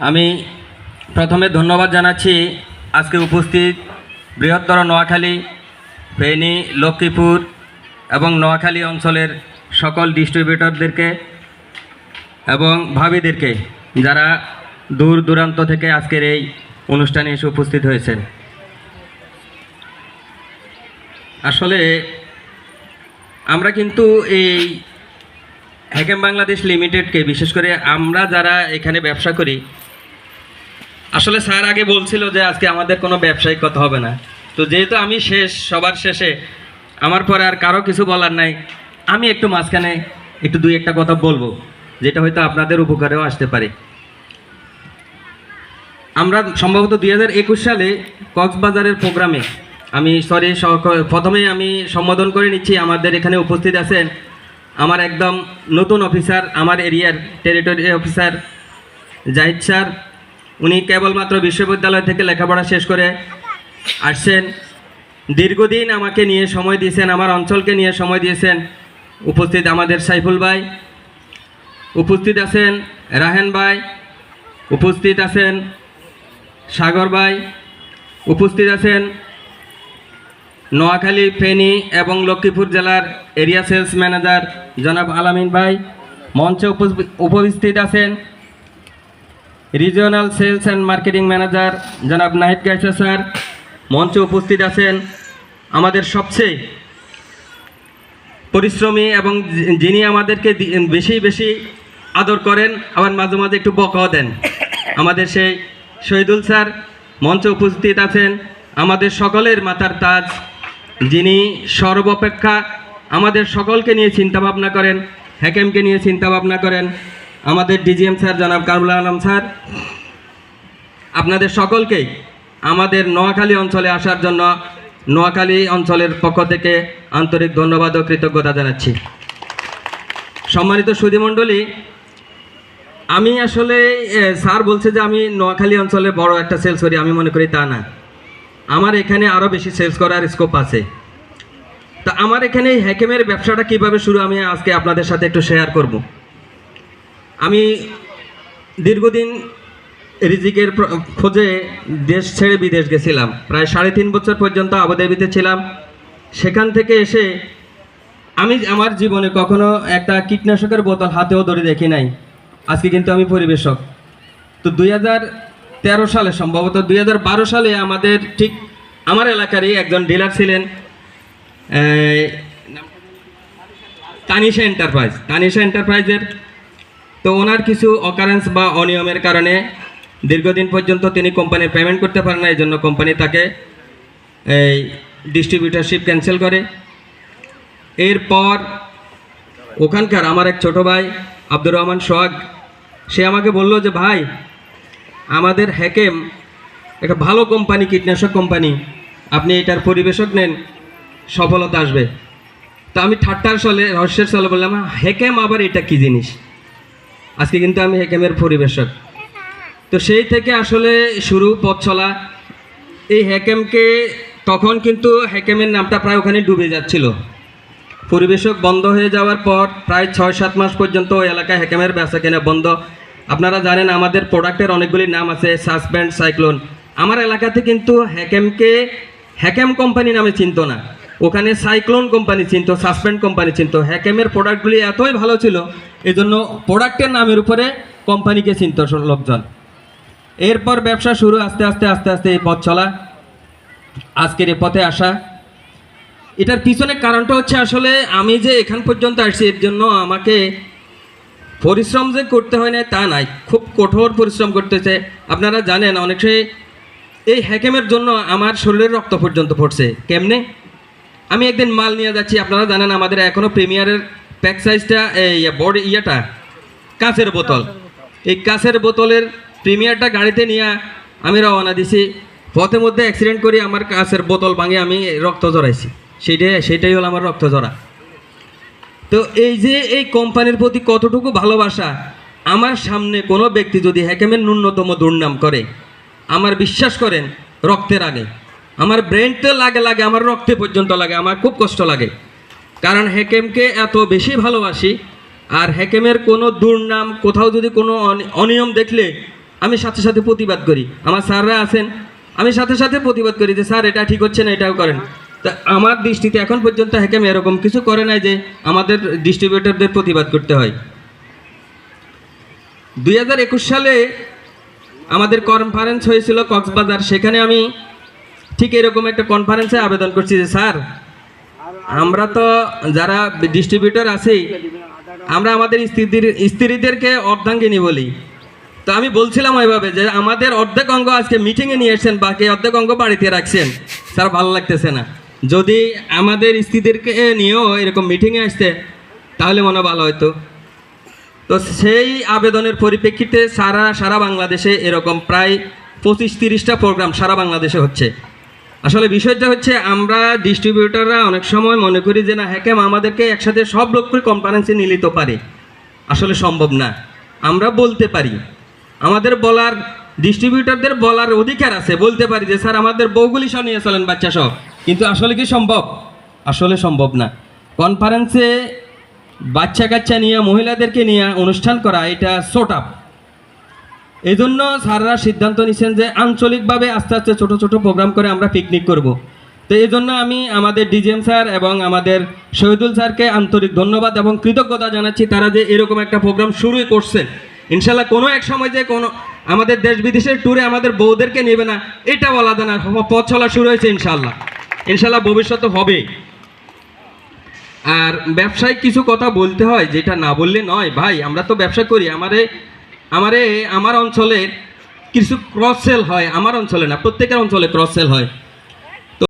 আমি প্রথমে ধন্যবাদ জানাচ্ছি আজকে উপস্থিত বৃহত্তর নোয়াখালী, ফেনী, লক্ষ্মীপুর এবং নোয়াখালী অঞ্চলের সকল ডিস্ট্রিবিউটরদেরকে এবং ভাবিদেরকে যারা দূর দূরান্ত থেকে আজকের এই অনুষ্ঠানে এসে উপস্থিত হয়েছেন। আসলে আমরা কিন্তু এই হ্যাকেম বাংলাদেশ লিমিটেডকে, বিশেষ করে আমরা যারা এখানে ব্যবসা করি আসলে স্যার আগে বলছিল যে আজকে আমাদের কোনো ব্যবসায়িক কথা হবে না। তো যেহেতু আমি শেষ, সবার শেষে, আমার পরে আর কারও কিছু বলার নাই, আমি একটু মাঝখানে একটু দুই একটা কথা বলব, যেটা হয়তো আপনাদের উপকারেও আসতে পারে। আমরা সম্ভবত দুই হাজার একুশ সালে কক্সবাজারের প্রোগ্রামে, আমি সরি প্রথমে আমি সম্বোধন করে নিচ্ছি, আমাদের এখানে উপস্থিত আছেন আমার একদম নতুন অফিসার আমার এরিয়ার টেরিটরি অফিসার জাহিদ স্যার উনি কেবলমাত্র বিশ্ববিদ্যালয় থেকে লেখাপড়া শেষ করে আসছেন। দীর্ঘদিন আমাকে নিয়ে সময় দিয়েছেন, আমার অঞ্চলকে নিয়ে সময় দিয়েছেন উপস্থিত আমাদের সাইফুল ভাই, উপস্থিত আছেন রাহেন ভাই, উপস্থিত আছেন সাগর ভাই, উপস্থিত আছেন নোয়াখালী, ফেনী এবং লক্ষ্মীপুর জেলার এরিয়া সেলস ম্যানেজার জনাব আলামিন ভাই। মঞ্চে উপস্থিত- আছেন regional sales and marketing manager জনাব নাহিদ গাইসা স্যার। মঞ্চে উপস্থিত আছেন আমাদের সবচেয়ে পরিশ্রমী এবং যিনি আমাদেরকে বেশি বেশি আদর করেন, আবার মাঝে মাঝে একটু বকাও দেন। আমাদের সেই শহীদুল স্যার মঞ্চে উপস্থিত আছেন। আমাদের সকলের মাথার তাজ, যিনি সর্বাপেক্ষা আমাদের সকলকে নিয়ে চিন্তা ভাবনা করেন হ্যাকেমকে নিয়ে চিন্তা ভাবনা করেন। আমাদের ডিজিএম স্যার জনাব কারুল আলম স্যার, আপনাদের সকলকেই আমাদের নোয়াখালী অঞ্চলে আসার জন্য নোয়াখালী অঞ্চলের পক্ষ থেকে আন্তরিক ধন্যবাদ ও কৃতজ্ঞতা জানাচ্ছি। সম্মানিত সুধীমণ্ডলী আমি আসলে স্যার বলছে যে আমি নোয়াখালী অঞ্চলে বড় একটা সেলস করি, আমি মনে করি তা না। আমার এখানে আরও বেশি সেলস করার স্কোপ আছে। তা আমার এখানে এই হ্যাকেমের ব্যবসাটা কীভাবে শুরু, আমি আজকে আপনাদের সাথে একটু শেয়ার করব। আমি দীর্ঘদিন রিজিকের খোঁজে দেশ ছেড়ে বিদেশ গেছিলাম। প্রায় সাড়ে তিন বছর পর্যন্ত আবুধাবিতে ছিলাম। সেখান থেকে এসে আমি আমার জীবনে কখনো একটা কীটনাশকের বোতল হাতেও ধরে দেখি নাই। আজকে কিন্তু আমি পরিবেশক। তো দুই হাজার তেরো সালে, সম্ভবত দুই হাজার বারো সালে আমাদের ঠিক আমার এলাকারই একজন ডিলার ছিলেন তানিশা এন্টারপ্রাইজ। তানিশা এন্টারপ্রাইজের তো ওনার কিছু অকারেন্স বা অনিয়মের কারণে দীর্ঘদিন পর্যন্ত তিনি কোম্পানির পেমেন্ট করতে পারেন না এই জন্য কোম্পানি তাকে এই ডিস্ট্রিবিউটারশিপ ক্যান্সেল করে। এরপর ওখানকার আমার এক ছোট ভাই আব্দুর রহমান সোহাগ, সে আমাকে বলল যে, ভাই, আমাদের হ্যাকেম একটা ভালো কোম্পানি কীটনাশক কোম্পানি আপনি এটার পরিবেশক নেন, সফলতা আসবে। তো আমি ঠাট্টার সালে, রহস্যের সালে বললাম, হ্যাকেম আবার এটা কি জিনিস? আজকে কিন্তু আমি হ্যাকেমের পরিবেশক। তো সেই থেকে আসলে শুরু পথ চলা। এই হ্যাকেমকে তখন কিন্তু হ্যাকেমের নামটা প্রায় ওখানে ডুবে যাচ্ছিল। পরিবেশক বন্ধ হয়ে যাওয়ার পর প্রায় ছয় সাত মাস পর্যন্ত ওই এলাকায় হ্যাকেমের বেচা কেনা বন্ধ। আপনারা জানেন আমাদের প্রোডাক্টের অনেকগুলি নাম আছে, সাসপেন্ড, সাইক্লোন। আমার এলাকাতে কিন্তু হ্যাকেমকে হ্যাকেম কোম্পানি নামে চিনতো না। ওখানে সাইক্লোন কোম্পানি চিনতো সাসপেন্ড কোম্পানি চিনতো। হ্যাকেমের প্রোডাক্টগুলি এতই ভালো ছিল এই জন্য প্রোডাক্টের নামের উপরে কোম্পানিকে চিনত লোকজন। এরপর ব্যবসা শুরু, আস্তে আস্তে আস্তে আস্তে এই পথ চলা, আজকের এ পথে আসা। এটার পিছনে কারণটা হচ্ছে আসলে আমি যে এখান পর্যন্ত আসছি, এর জন্য আমাকে পরিশ্রম যে করতে হয় না তা নাই, খুব কঠোর পরিশ্রম করতেছে। আপনারা জানেন, অনেক এই হ্যাকেমের জন্য আমার শরীরের রক্ত পর্যন্ত পড়ছে। কেমনে? আমি একদিন মাল নিয়ে যাচ্ছি, আপনারা জানেন আমাদের এখনও প্রিমিয়ারের প্যাক সাইজটা এই বড় ইয়েটা, কাঁচের বোতল। এই কাঁচের বোতলের প্রিমিয়ারটা গাড়িতে নিয়ে আমি রওনা দিছি। পথে মধ্যে অ্যাক্সিডেন্ট করি, আমার কাঁচের বোতল ভাঙে আমি রক্ত জড়াইছি সেইটাই সেটাই হলো আমার রক্ত জড়া তো এই যে এই কোম্পানির প্রতি কতটুকু ভালোবাসা, আমার সামনে কোনো ব্যক্তি যদি হ্যাকেমের ন্যূনতম দুর্নাম করে, আমার বিশ্বাস করেন রক্তের আগে। আমার ব্রেনতে লাগে লাগে, আমার রক্তে পর্যন্ত লাগে, আমার খুব কষ্ট লাগে। কারণ হেকেমকে এত বেশি ভালোবাসি, আর হেকেমের কোনো দুর্নাম, কোথাও যদি কোনো অনি- অনিয়ম দেখলে আমি সাথে সাথে প্রতিবাদ করি। আমার স্যাররা আছেন, আমি সাথে সাথে প্রতিবাদ করি যে, স্যার, এটা ঠিক হচ্ছে না, এটাও করেন। তা আমার দৃষ্টিতে এখন পর্যন্ত হেকেম এরকম কিছু করে নাই যে, আমাদের ডিস্ট্রিবিউটরদের প্রতিবাদ করতে হয়। দুই হাজার একুশ সালে আমাদের কনফারেন্স হয়েছিল কক্সবাজার। সেখানে আমি ঠিক এরকম একটা কনফারেন্সে আবেদন করছি যে, স্যার, আমরা তো যারা ডিস্ট্রিবিউটর আছি, আমরা আমাদের স্ত্রীদের, স্ত্রীদেরকে অর্ধাঙ্গিনী বলি। তো আমি বলছিলাম ওইভাবে যে, আমাদের অর্ধেক অঙ্গ আজকে মিটিংয়ে নিয়ে এসছেন, বাকি অর্ধেক অঙ্গ বাড়িতে রাখছেন। স্যার, ভালো লাগতেছে না। যদি আমাদের স্ত্রীদেরকে নিয়েও এরকম মিটিংয়ে আসতে, তাহলে মনে ভালো হতো তো সেই আবেদনের পরিপ্রেক্ষিতে সারা সারা বাংলাদেশে এরকম প্রায় পঁচিশ তিরিশটা প্রোগ্রাম সারা বাংলাদেশে হচ্ছে। আসলে বিষয়টা হচ্ছে আমরা ডিস্ট্রিবিউটররা অনেক সময় মনে করি যে না, হ্যাকেম আমাদেরকে একসাথে সব লোককে কনফারেন্সে নিয়ে নিতে পারে। আসলে সম্ভব না। আমরা বলতে পারি। আমাদের বলার ডিস্ট্রিবিউটরদের বলার অধিকার আছে। বলতে পারি যে, স্যার, আমাদের বউগুলি সব নিয়ে চলেন, বাচ্চা সব। কিন্তু আসলে কি সম্ভব? আসলে সম্ভব না। কনফারেন্সে বাচ্চা কাচ্চা নিয়ে, মহিলাদেরকে নিয়ে অনুষ্ঠান করা, এটা সোট আপ এই জন্য স্যাররা সিদ্ধান্ত নিচ্ছেন যে আঞ্চলিকভাবে আস্তে আস্তে ছোট ছোট প্রোগ্রাম করে আমরা পিকনিক করব। তো এই জন্য আমি আমাদের ডিজিএম স্যার এবং আমাদের শহীদুল স্যারকে আন্তরিক ধন্যবাদ এবং কৃতজ্ঞতা জানাচ্ছি তারা যে এরকম একটা প্রোগ্রাম শুরুই করছেন ইনশাল্লাহ কোনো এক সময় যে কোনো আমাদের দেশ বিদেশের ট্যুরে আমাদের বউদেরকে নেবে না এটা বলা যায় না পথ চলা শুরু হয়েছে ইনশাল্লাহ। ইনশাল্লাহ ভবিষ্যতে হবে। আর ব্যবসায় কিছু কথা বলতে হয়, যেটা না বললে নয়, ভাই, আমরা তো ব্যবসা করি, আমারে আমারে, আমার অঞ্চলে কিছু ক্রস সেল হয়, আমার অঞ্চলে না, প্রত্যেকের অঞ্চলে ক্রস সেল হয়।